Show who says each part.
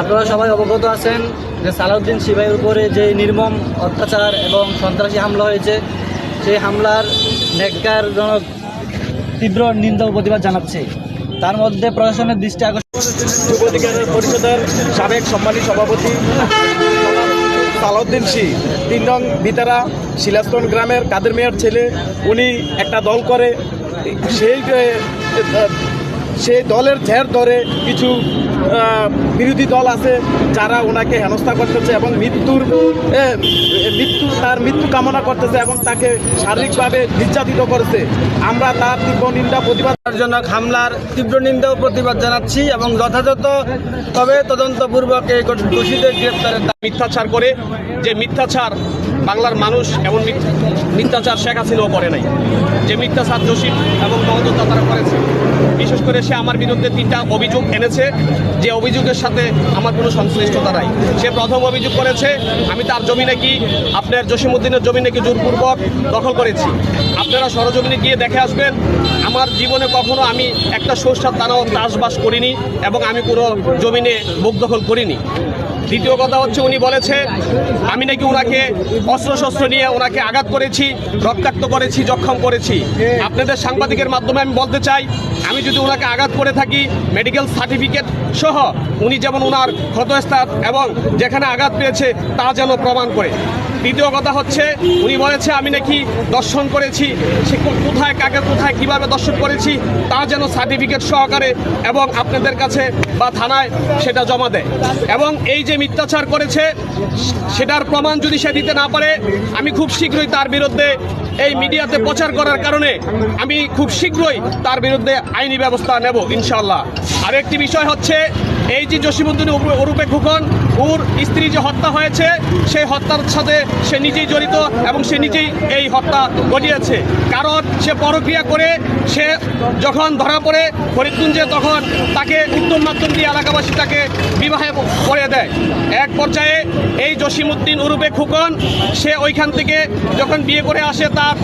Speaker 1: আপনারা সবাই অবগত আছেন যে সালাউদ্দিন শিবাইয়ের উপরে যে নির্মম অত্যাচার এবং সন্ত্রাসী হামলা হয়েছে, সেই হামলার ন্যাক্কারজনক তীব্র নিন্দা প্রতিবাদ জানাচ্ছে। তার মধ্যে প্রশাসনের দৃষ্টি আকর্ষণ
Speaker 2: যুব অধিকার পরিষদের সাবেক সম্মানী সভাপতি সালাউদ্দিন শি তিন নং ভিতারা শিলাস্তন গ্রামের কাদের মেয়ার ছেলে, উনি একটা দল করে, সেই সেই দলের ঝের ধরে কিছু বিরোধী দল আছে যারা ওনাকে হেনস্থা করতেছে এবং মৃত্যুর মৃত্যু, তার মৃত্যু কামনা করতেছে এবং তাকে শারীরিকভাবে নির্যাতিত করেছে। আমরা তার তীব্র নিন্দা, প্রতিবাদ
Speaker 1: জনক হামলার তীব্র নিন্দা ও প্রতিবাদ জানাচ্ছি এবং যথাযথ, তবে তদন্তপূর্বক এই দোষীদের গ্রেপ্তারের
Speaker 2: মিথ্যাচার করে যে মিথ্যাচার বাংলার মানুষ এমন মিথ্যাচার শেখ হাসিনাও করে নাই। যে মিথ্যাচার জসিম এবং মহদত্তা তারা করেছে। বিশেষ করে সে আমার বিরুদ্ধে তিনটা অভিযোগ এনেছে। যে অভিযোগের সাথে আমার কোনো সংশ্লিষ্টতা নাই। সে প্রথম অভিযোগ করেছে, আমি তার জমি নাকি আপনার জসিমুদ্দিনের জমি নাকি জোরপূর্বক দখল করেছি? আপনারা সরজমিনে গিয়ে দেখে আসবেন, আমার জীবনে কখনো আমি একটা সরষার দানাও চাষবাস করিনি এবং আমি কোনো জমিনে বুক দখল করিনি। দ্বিতীয় কথা হচ্ছে উনি বলেছে, আমি নাকি ওনাকে অস্ত্রশস্ত্র নিয়ে ওনাকে আঘাত করেছি, রক্তাক্ত করেছি, জখম করেছি। আপনাদের সাংবাদিকের মাধ্যমে আমি বলতে চাই আমি যদি ওনাকে আঘাত করে থাকি মেডিকেল সার্টিফিকেট সহ, উনি যেমন ওনার ক্ষতস্থান এবং যেখানে আঘাত পেয়েছে, তা যেন প্রমাণ করে। দ্বিতীয় কথা হচ্ছে, উনি বলেছে, আমি নাকি দর্শন করেছি, সে কোথায়, কাকে, কোথায়, কীভাবে দর্শন করেছি, তা যেন সার্টিফিকেট সহকারে এবং আপনাদের কাছে বা থানায় সেটা জমা দেয়। এবং এই যে মিথ্যাচার করেছে, সেটার প্রমাণ যদি সে দিতে না পারে, আমি খুব শীঘ্রই তার বিরুদ্ধে এই মিডিয়াতে প্রচার করার কারণে আমি খুব শীঘ্রই তার বিরুদ্ধে আইনি ব্যবস্থা নেব ইনশাল্লাহ আর একটি বিষয় হচ্ছে এই যে জসিমুদ্দিন অরূপে খুকন, ওর স্ত্রী যে হত্যা হয়েছে, সেই হত্যার সাথে সে নিজেই জড়িত এবং সে নিজেই এই হত্যা ঘটিয়েছে। কারণ সে পরক্রিয়া করে সে যখন ধরা পড়ে ফরিদগঞ্জে তখন তাকে উত্তম মাধ্যম দিয়ে এলাকাবাসী তাকে বিবাহে করে দেয়। এক পর্যায়ে এই জসিমুদ্দিন উরুপে খুকন, সে ওইখান থেকে যখন বিয়ে করে আসে, তার